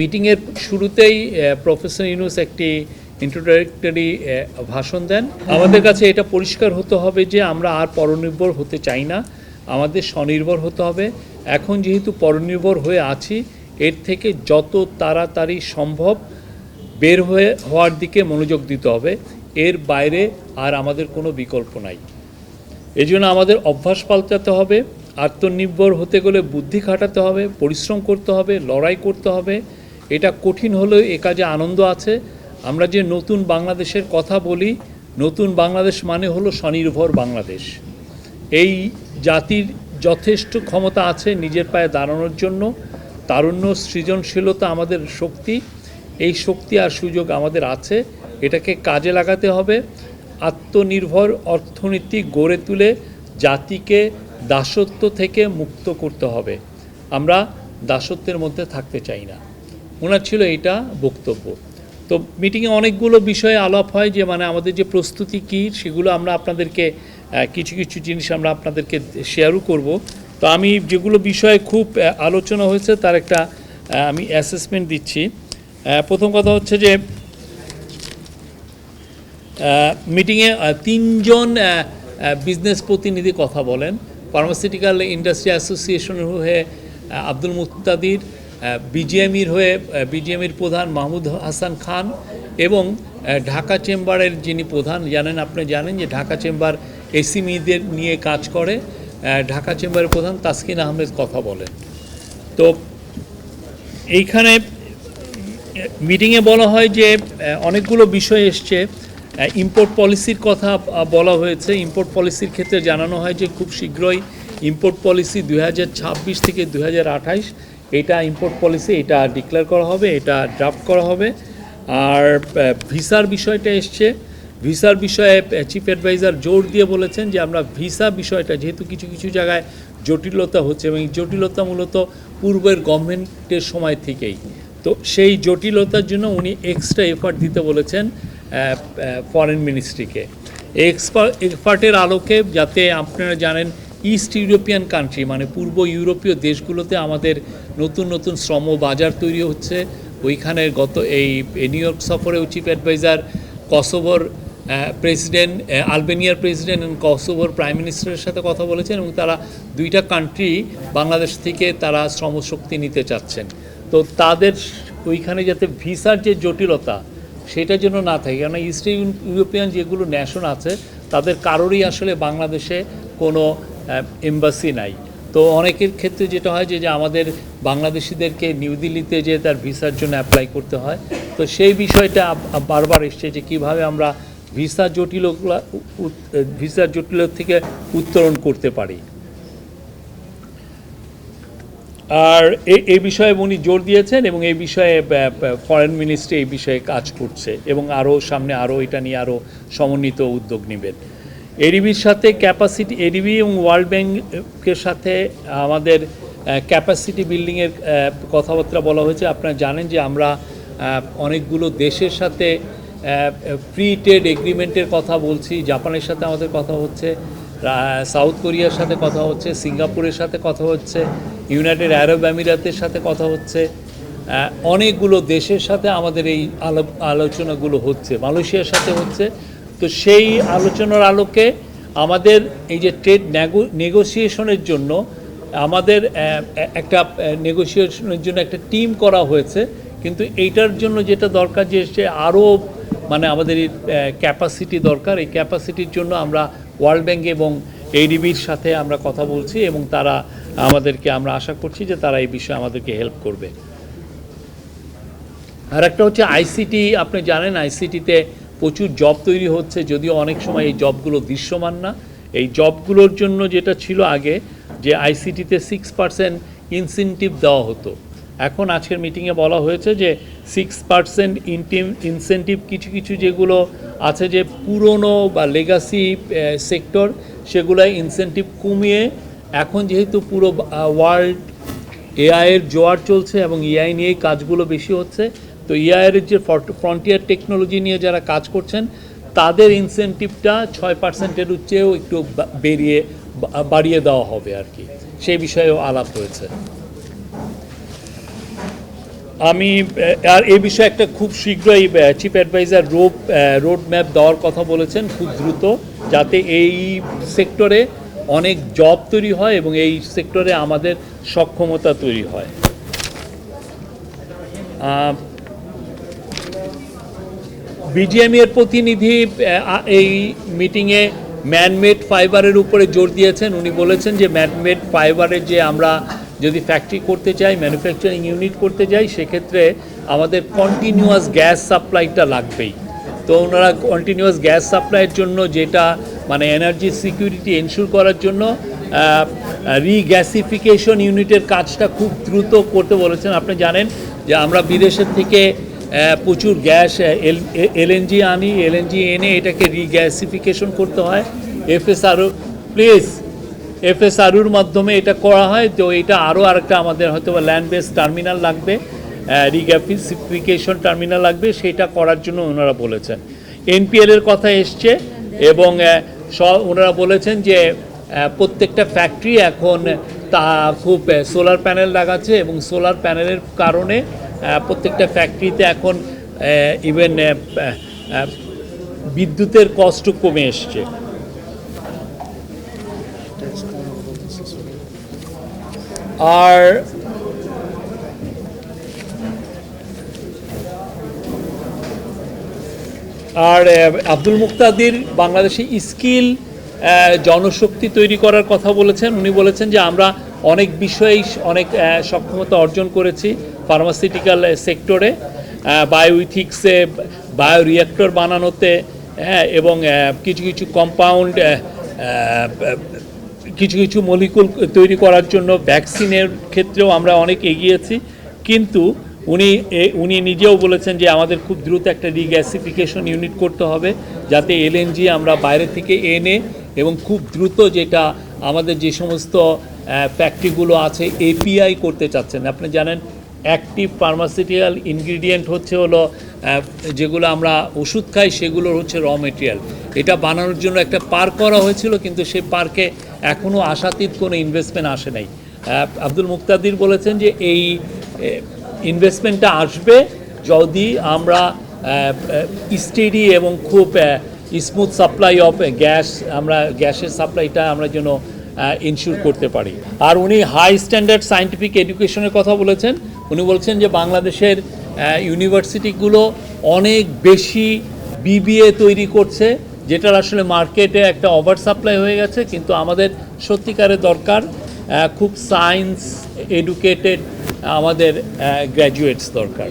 মিটিংয়ের শুরুতেই প্রফেসর ইউনুস একটি ইন্ট্রোডাক্টরি ভাষণ দেন। আমাদের কাছে এটা পরিষ্কার হতে হবে যে আমরা আর পরনির্ভর হতে চাই না। আমাদের স্বনির্ভর হতে হবে। এখন যেহেতু পরনির্ভর হয়ে আছি, এর থেকে যত তাড়াতাড়ি সম্ভব বের হয়ে হওয়ার দিকে মনোযোগ দিতে হবে। এর বাইরে আর আমাদের কোনো বিকল্প নাই। এই জন্য আমাদের অভ্যাস পাল্টাতে হবে। আত্মনির্ভর হতে গেলে বুদ্ধি খাটাতে হবে, পরিশ্রম করতে হবে, লড়াই করতে হবে। এটা কঠিন হলেও এ কাজে আনন্দ আছে। আমরা যে নতুন বাংলাদেশের কথা বলি, নতুন বাংলাদেশ মানে হলো স্বনির্ভর বাংলাদেশ। এই জাতির যথেষ্ট ক্ষমতা আছে নিজের পায়ে দাঁড়ানোর জন্য। তারুণ্য, সৃজনশীলতা আমাদের শক্তি। এই শক্তি আর সুযোগ আমাদের আছে। এটাকে কাজে লাগাতে হবে। আত্মনির্ভর অর্থনীতি গড়ে তুলে জাতিকে দাসত্ব থেকে মুক্ত করতে হবে। আমরা দাসত্বের মধ্যে থাকতে চাই না। ওনার ছিল এটা বক্তব্য। তো মিটিংয়ে অনেকগুলো বিষয়ে আলাপ হয় যে মানে আমাদের যে প্রস্তুতি কী, সেগুলো আমরা আপনাদেরকে কিছু কিছু জিনিস আমরা আপনাদেরকে শেয়ারও করব। তো আমি যেগুলো বিষয়ে খুব আলোচনা হয়েছে, তার একটা আমি অ্যাসেসমেন্ট দিচ্ছি। প্রথম কথা হচ্ছে যে মিটিংয়ে তিনজন বিজনেস প্রতিনিধি কথা বলেন। ফার্মাসিউটিক্যাল ইন্ডাস্ট্রি অ্যাসোসিয়েশনের হয়ে আব্দুল মুক্তাদির বিজিএমির হয়ে বিজিএমির প্রধান মাহমুদ হাসান খান এবং ঢাকা চেম্বারের যিনি প্রধান, জানেন, আপনি জানেন যে ঢাকা চেম্বার এসিমিদের নিয়ে কাজ করে ঢাকা চেম্বারের প্রধান তাসকিন আহমেদ কথা বলেন। তো এইখানে মিটিংয়ে বলা হয় যে অনেকগুলো বিষয় এসছে ইম্পোর্ট পলিসির কথা বলা হয়েছে। ইম্পোর্ট পলিসির ক্ষেত্রে জানানো হয় যে, খুব শীঘ্রই ইম্পোর্ট পলিসি দু হাজার ছাব্বিশ থেকে দু হাজার আঠাশ এটা ইম্পোর্ট পলিসি এটা ডিক্লেয়ার করা হবে, এটা ড্রাফট করা হবে। আর ভিসার বিষয়টা এসছে। ভিসার বিষয়ে চিফ অ্যাডভাইজার জোর দিয়ে বলেছেন যে আমরা ভিসা বিষয়টা, যেহেতু কিছু কিছু জায়গায় জটিলতা হচ্ছে এবং এই জটিলতা মূলত পূর্বের গভর্নমেন্টের সময় থেকেই। তো সেই জটিলতার জন্য উনি এক্সট্রা এফার্ট দিতে বলেছেন ফরেন মিনিস্ট্রিকে এক্সপার্টের আলোকে যাতে আপনারা জানেন ইস্ট ইউরোপিয়ান কান্ট্রি মানে পূর্ব ইউরোপীয় দেশগুলোতে আমাদের নতুন নতুন শ্রম বাজার তৈরি হচ্ছে। ওইখানে গত এই নিউ ইয়র্ক সফরেও চিফ অ্যাডভাইজার কসোভোর প্রেসিডেন্ট আলবেনিয়ার প্রেসিডেন্ট এবং কসোভোর প্রাইম মিনিস্টারের সাথে কথা বলেছেন এবং তারা দুইটা কান্ট্রি বাংলাদেশ থেকে তারা শ্রমশক্তি নিতে চাচ্ছেন। তো তাদের ওইখানে যাতে ভিসার যে জটিলতা সেটা যেন না থাকে। কেননা ইস্ট ইউরোপিয়ান যেগুলো ন্যাশন আছে, তাদের কারোরই আসলে বাংলাদেশে কোনো এম্বাসি নাই। তো অনেকের ক্ষেত্রে যেটা হয় যে আমাদের বাংলাদেশিদেরকে নিউ দিল্লিতে যে তার ভিসার জন্য অ্যাপ্লাই করতে হয়, তো সেই বিষয়টা বারবার এসছে যে কীভাবে আমরা ভিসা জটিল ভিসার জটিল থেকে উত্তরণ করতে পারি। আর এই বিষয়ে উনি জোর দিয়েছেন এবং এই বিষয়ে ফরেন মিনিস্ট্রি এই বিষয়ে কাজ করছে এবং আরও সামনে আরও এটা নিয়ে আরও সমন্বিত উদ্যোগ নেবেন। এডিবির সাথে ক্যাপাসিটি এডিবি এবং ওয়ার্ল্ড ব্যাংকের সাথে আমাদের ক্যাপাসিটি বিল্ডিংয়ের কথাবার্তা বলা হয়েছে। আপনারা জানেন যে আমরা অনেকগুলো দেশের সাথে ফ্রি ট্রেড এগ্রিমেন্টের কথা বলছি। জাপানের সাথে আমাদের কথা হচ্ছে সাউথ কোরিয়ার সাথে কথা হচ্ছে, সিঙ্গাপুরের সাথে কথা হচ্ছে, ইউনাইটেড আরব আমিরাতের সাথে কথা হচ্ছে। অনেকগুলো দেশের সাথে আমাদের এই আলো- আলোচনাগুলো হচ্ছে। মালয়েশিয়ার সাথে হচ্ছে তো সেই আলোচনার আলোকে আমাদের এই যে ট্রেড নেগোসিয়েশনের জন্য আমাদের একটা নেগোসিয়েশনের জন্য একটা টিম করা হয়েছে। কিন্তু এইটার জন্য যেটা দরকার যে সে আরও মানে আমাদের ক্যাপাসিটি দরকার। এই ক্যাপাসিটির জন্য আমরা ওয়ার্ল্ড ব্যাংক এবং এডিবির সাথে আমরা কথা বলছি এবং তারা আমাদেরকে, আমরা আশা করছি যে তারা এই বিষয়ে আমাদেরকে হেল্প করবে। আর একটা হচ্ছে আইসিটি আপনি জানেন আইসিটিতে প্রচুর জব তৈরি হচ্ছে, যদিও অনেক সময় এই জবগুলো দৃশ্যমান না। এই জবগুলোর জন্য যেটা ছিল আগে, যে আইসিটিতে সিক্স পার্সেন্ট ইনসেন্টিভ দেওয়া হতো। এখন আজকের মিটিংয়ে বলা হয়েছে যে সিক্স পার্সেন্ট ইনটিম ইনসেন্টিভ কিছু কিছু যেগুলো আছে যে পুরনো বা লেগাসি সেক্টর সেগুলো ইনসেন্টিভ কমিয়ে এখন যেহেতু পুরো ওয়ার্ল্ড এআইয়ের জোয়ার চলছে এবং এআই নিয়েই কাজগুলো বেশি হচ্ছে তো এআইয়ের যে ফ্রন্টিয়ার টেকনোলজি নিয়ে যারা কাজ করছেন, তাদের ইনসেন্টিভটা ছয় পার্সেন্টের চেয়েও একটু বেরিয়ে বাড়িয়ে দেওয়া হবে আর কি। সেই বিষয়েও আলাপ হয়েছে। আমি আর এই বিষয়ে একটা খুব শীঘ্রই chief adviser road road map দেওয়ার কথা বলেছেন খুব দ্রুত, যাতে এই সেক্টরে অনেক জব তৈরি হয় এবং এই সেক্টরে আমাদের সক্ষমতা তৈরি হয়। বিজিএম এর প্রতিনিধি এই মিটিংয়ে ম্যানমেড ফাইবারের উপরে জোর দিয়েছেন। উনি বলেছেন যে ম্যানমেড ফাইবারের যে আমরা যদি ফ্যাক্টরি করতে চাই ম্যানুফ্যাকচারিং ইউনিট করতে যাই, সেক্ষেত্রে আমাদের কন্টিনিউয়াস গ্যাস সাপ্লাইটা লাগবেই। তো ওনারা কন্টিনিউয়াস গ্যাস সাপ্লাইয়ের জন্য যেটা মানে এনার্জি সিকিউরিটি এনশিওর করার জন্য রিগ্যাসিফিকেশন ইউনিটের কাজটা খুব দ্রুত করতে বলেছেন। আপনি জানেন যে আমরা বিদেশের থেকে প্রচুর গ্যাস এল এলএনজি আনি এলএনজি এনে এটাকে রিগ্যাসিফিকেশন করতে হয়। এফএসআরও প্লিজ এফএসআরুর মাধ্যমে এটা করা হয়। তো এটা আরও আরেকটা আমাদের হয়তো বা ল্যান্ড বেস টার্মিনাল লাগবে রিগ্যাসিফিকেশন টার্মিনাল লাগবে। সেটা করার জন্য ওনারা বলেছেন। এনপিএল এর কথা এসছে এবং সব ওনারা বলেছেন যে প্রত্যেকটা ফ্যাক্টরি এখন তা খুব সোলার প্যানেল লাগাচ্ছে এবং সোলার প্যানেলের কারণে প্রত্যেকটা ফ্যাক্টরিতে এখন ইভেন বিদ্যুতের কষ্ট কমে এসছে। আর আর আব্দুল মুক্তাদির বাংলাদেশে স্কিল জনশক্তি তৈরি করার কথা বলেছেন। উনি বলেছেন যে আমরা অনেক বিষয়েই অনেক সক্ষমতা অর্জন করেছি ফার্মাসিউটিক্যাল সেক্টরে বায়োইথিক্সে বায়ো রিয়াক্টর বানানোতে হ্যাঁ এবং কিছু কিছু কম্পাউন্ড কিছু কিছু মলিকুল তৈরি করার জন্য ভ্যাকসিনের ক্ষেত্রেও আমরা অনেক এগিয়েছি। কিন্তু উনি উনি নিজেও বলেছেন যে আমাদের খুব দ্রুত একটা রিগ্যাসিফিকেশন ইউনিট করতে হবে, যাতে এলএনজি আমরা বাইরে থেকে এনে এবং খুব দ্রুত যেটা আমাদের যে সমস্ত ফ্যাক্টরিগুলো আছে এপিআই করতে চাচ্ছেন। আপনি জানেন অ্যাক্টিভ ফার্মাসিউটিক্যাল ইনগ্রিডিয়েন্ট হচ্ছে হলো যেগুলো আমরা ওষুধ খাই সেগুলো হচ্ছে র মেটেরিয়াল এটা বানানোর জন্য একটা পার্ক করা হয়েছিল, কিন্তু সেই পার্কে এখনও আশাতীত কোনো ইনভেস্টমেন্ট আসে নাই। আব্দুল মুক্তাদির বলেছেন যে এই ইনভেস্টমেন্টটা আসবে যদি আমরা স্টেডি এবং খুব স্মুথ সাপ্লাই অফ গ্যাস আমরা গ্যাসের সাপ্লাইটা আমরা যেন ইনশিওর করতে পারি। আর উনি হাই স্ট্যান্ডার্ড সায়েন্টিফিক এডুকেশনের কথা বলেছেন। উনি বলছেন যে বাংলাদেশের ইউনিভার্সিটিগুলো অনেক বেশি বিবিএ তৈরি করছে, যেটার আসলে মার্কেটে একটা ওভার সাপ্লাই হয়ে গেছে। কিন্তু আমাদের সত্যিকারের দরকার খুব সায়েন্স এডুকেটেড আমাদের গ্র্যাজুয়েটস দরকার।